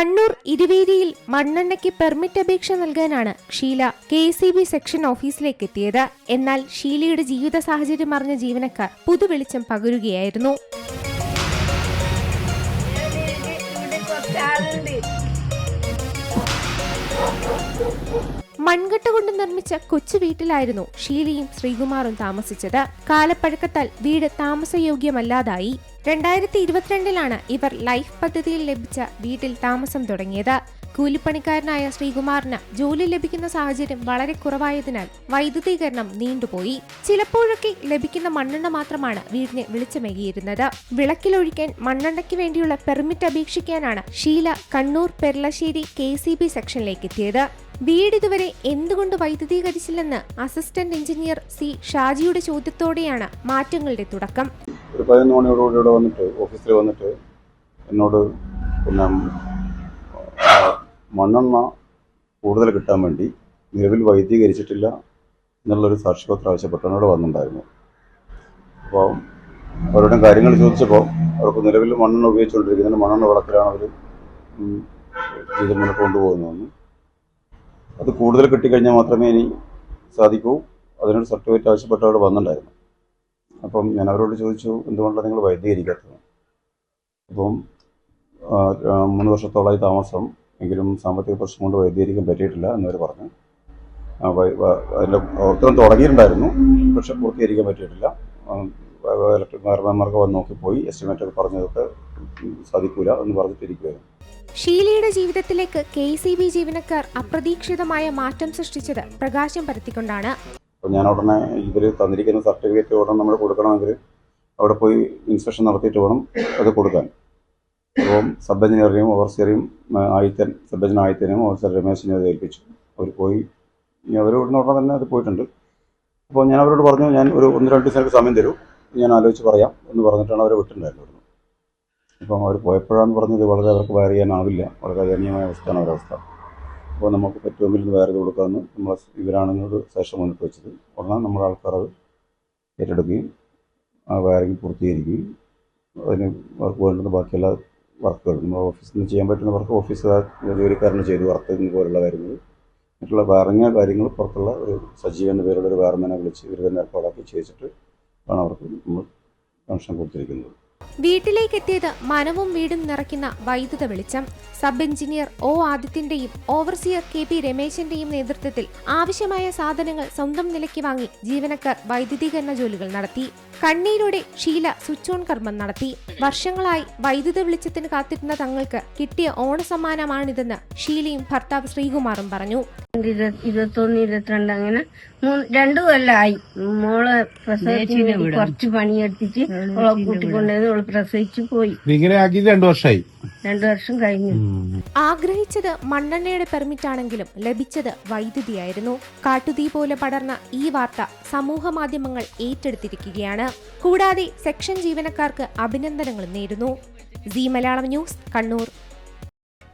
Kannur ഇരുവേരിയിൽ മണ്ണെണ്ണയ്ക്ക് permit അപേക്ഷ നൽകാനാണ് Sheela K C B section ഓഫീസിലേക്ക് എത്തിയത് എന്നാൽ ഷീലയുടെ ജീവിത സാഹചര്യം അറിഞ്ഞ ജീവനക്കാർ പുതുവെളിച്ചം പകരുകയായിരുന്നു. മൺകട്ട കൊണ്ട് നിർമ്മിച്ച കൊച്ചു വീട്ടിലായിരുന്നു ഷീലയും ശ്രീകുമാറും താമസിച്ചത്. കാലപ്പഴക്കത്താൽ വീട് താമസയോഗ്യമല്ലാതായി. രണ്ടായിരത്തി ഇരുപത്തിരണ്ടിലാണ് ഇവർ ലൈഫ് പദ്ധതിയിൽ ലഭിച്ച വീട്ടിൽ താമസം തുടങ്ങിയത്. കൂലിപ്പണിക്കാരനായ ശ്രീകുമാറിന് ജോലി ലഭിക്കുന്ന സാഹചര്യം വളരെ കുറവായതിനാൽ വൈദ്യുതീകരണം നീണ്ടുപോയി. ചിലപ്പോഴൊക്കെ ലഭിക്കുന്ന മണ്ണെണ്ണ മാത്രമാണ് വീടിനെ വെളിച്ചമേകിയിരുന്നത്. വിളക്കിലൊഴിക്കാൻ മണ്ണെണ്ണയ്ക്ക് വേണ്ടിയുള്ള permit അപേക്ഷിക്കാനാണ് Sheela Kannur Perlassery K C B സെക്ഷനിലേക്ക് എത്തിയത്. വീട് ഇതുവരെ എന്തുകൊണ്ട് വൈദ്യുതീകരിച്ചില്ലെന്ന് അസിസ്റ്റന്റ് എഞ്ചിനീയർ സി ഷാജിയുടെ ചോദ്യത്തോടെയാണ് മാറ്റങ്ങളുടെ തുടക്കം. ഒരു പതിനൊന്ന് മണിയോടുകൂടി ഇവിടെ വന്നിട്ട് ഓഫീസിൽ വന്നിട്ട് എന്നോട് പിന്നെ മണ്ണെണ്ണ കൂടുതൽ കിട്ടാൻ വേണ്ടി നിലവിൽ വൈദ്യീകരിച്ചിട്ടില്ല എന്നുള്ളൊരു സാക്ഷ്യപത്രം ആവശ്യപ്പെട്ട് എന്നോട് വന്നിട്ടുണ്ടായിരുന്നു. അപ്പോൾ അവരുടെ കാര്യങ്ങൾ ചോദിച്ചപ്പോൾ അവർക്ക് നിലവിൽ മണ്ണെണ്ണ ഉപയോഗിച്ചുകൊണ്ടിരിക്കുന്നതിന് മണ്ണെണ്ണ വിളക്കിലാണ് അവർ ജീവിതം കൊണ്ടുപോകുന്നതെന്ന്. അത് കൂടുതൽ കിട്ടിക്കഴിഞ്ഞാൽ മാത്രമേ ഇനി സാധിക്കൂ. അതിനൊരു സർട്ടിഫിക്കറ്റ് ആവശ്യപ്പെട്ട് അവിടെ വന്നിട്ടുണ്ടായിരുന്നു. അപ്പം ഞാൻ അവരോട് ചോദിച്ചു എന്തുകൊണ്ടാണ് നിങ്ങൾ വൈദ്യീകരിക്കാത്തത്? അപ്പം മൂന്ന് വർഷത്തോളമായി താമസം. എങ്കിലും സാമ്പത്തിക പ്രശ്നം കൊണ്ട് വൈദ്യീകരിക്കാൻ പറ്റിയിട്ടില്ല എന്നവർ പറഞ്ഞു. അതിന്റെ പ്രവർത്തനം തുടങ്ങിയിട്ടുണ്ടായിരുന്നു. പക്ഷെ പൂർത്തീകരിക്കാൻ പറ്റിയിട്ടില്ല. ഇലക്ട്രിക് മാർഗം വന്ന് നോക്കിപ്പോയി. എസ്റ്റിമേറ്റ് ഒക്കെ പറഞ്ഞതൊക്കെ സാധിക്കൂല എന്ന് പറഞ്ഞിട്ടിരിക്കുകയായിരുന്നു ഷീലയുടെ ജീവിതത്തിലേക്ക് കെ സി ബി ജീവനക്കാർ അപ്രതീക്ഷിതമായ മാറ്റം സൃഷ്ടിച്ചത് പ്രകാശം പരത്തിക്കൊണ്ടാണ്. അപ്പോൾ ഞാൻ ഉടനെ ഇവർ തന്നിരിക്കുന്ന സർട്ടിഫിക്കറ്റ് ഉടനെ നമ്മൾ കൊടുക്കണമെങ്കിൽ അവിടെ പോയി ഇൻസ്പെക്ഷൻ നടത്തിയിട്ട് വേണം അത് കൊടുക്കാൻ. അപ്പം സബ് എഞ്ചിനീയറിനെയും ഓവർസിയറിയും ആയിത്തൻ സബ് എഞ്ചിനീയർ ആയിത്തനെയും ഓവർസിയർ രമേശിനെ അത് ഏൽപ്പിച്ചു. അവർ പോയി. ഇനി അവർ ഇവിടുന്ന് ഉടനെ തന്നെ അത് പോയിട്ടുണ്ട്. അപ്പോൾ ഞാൻ അവരോട് പറഞ്ഞു ഞാൻ ഒരു ഒന്ന് രണ്ട് ദിവസങ്ങൾക്ക് സമയം തരും. ഞാൻ ആലോചിച്ച് പറയാം എന്ന് പറഞ്ഞിട്ടാണ് അവരെ വിട്ടിട്ടുണ്ടായിരുന്നു അപ്പം അവർ പോയപ്പോഴാന്ന് പറഞ്ഞത് വളരെ അവർക്ക് വയർ ചെയ്യാനാവില്ല. വളരെ ദയനീയമായ അവസ്ഥയാണ് അവരുടെ അപ്പോൾ നമുക്ക് പറ്റുമെങ്കിൽ ഇത് വയർ കൊടുക്കാമെന്ന് നമ്മൾ ഇവരാണ് ഒരു സെഷൻ മുന്നിട്ട് വെച്ചത്. ഉടനെ നമ്മുടെ ആൾക്കാർ അത് ഏറ്റെടുക്കുകയും ആ വയറിങ് പൂർത്തീകരിക്കുകയും അതിന് അവർക്ക് വേണ്ടുന്ന ബാക്കിയെല്ലാ വർക്കുകൾ. നമ്മുടെ ഓഫീസിൽ നിന്ന് ചെയ്യാൻ പറ്റുന്ന വർക്ക് ഓഫീസുകാർ ജോലിക്കാരന് ചെയ്തു വർക്ക് പോലുള്ള കാര്യങ്ങൾ. മറ്റുള്ള വേറെ കാര്യങ്ങൾ പുറത്തുള്ള ഒരു സജീവ എന്ന പേരുള്ള ഒരു വയർമാനെ വിളിച്ച് ഇവർ തന്നെ ഏർപ്പാടാക്കി ചെയ്യിച്ചിട്ട് ആണ് അവർക്ക് നമ്മൾ കണക്ഷൻ കൊടുത്തിരിക്കുന്നത്. വീട്ടിലേക്ക് എത്തിയത് മനവും വീടും നിറയ്ക്കുന്ന വൈദ്യുത വെളിച്ചം. സബ് എഞ്ചിനീയർ ഒ ആദിത്യന്റെയും ഓവർസിയർ കെ പി രമേശന്റെയും നേതൃത്വത്തിൽ ആവശ്യമായ സാധനങ്ങൾ സ്വന്തം നിലയ്ക്ക് വാങ്ങി ജീവനക്കാർ വൈദ്യുതീകരണ ജോലികൾ നടത്തി. കണ്ണീരോടെ ഷീല സ്വിച്ച് ഓൺ കർമ്മം നടത്തി. വർഷങ്ങളായി വൈദ്യുത വെളിച്ചത്തിന് കാത്തിരുന്ന തങ്ങൾക്ക് കിട്ടിയ ഓണസമ്മാനമാണിതെന്ന് ഷീലയും ഭർത്താവ് ശ്രീകുമാറും പറഞ്ഞു. ഇരുപത്തൊന്ന് ഇരുപത്തിരണ്ട് അങ്ങനെ രണ്ടു കൊല്ലമായി മോളെ പ്രസവിച്ചു കുറച്ച് പണിയെടുത്തിട്ട് ഓളെ കൂട്ടിക്കൊണ്ടുവന്ന് ഓൾ പ്രസവിച്ചു പോയി. രണ്ടു വർഷമായി രണ്ടു വർഷം കഴിഞ്ഞു. ആഗ്രഹിച്ചത് മണ്ണെണ്ണയുടെ പെർമിറ്റ് ആണെങ്കിലും ലഭിച്ചത് വൈദ്യുതിയായിരുന്നു. കാട്ടുതീ പോലെ പടർന്ന ഈ വാർത്ത സമൂഹ മാധ്യമങ്ങൾ ഏറ്റെടുത്തിരിക്കുകയാണ്. കൂടാതെ സെക്ഷൻ ജീവനക്കാർക്ക് അഭിനന്ദനങ്ങളും നേരുന്നു. C Malayalam news Kannur.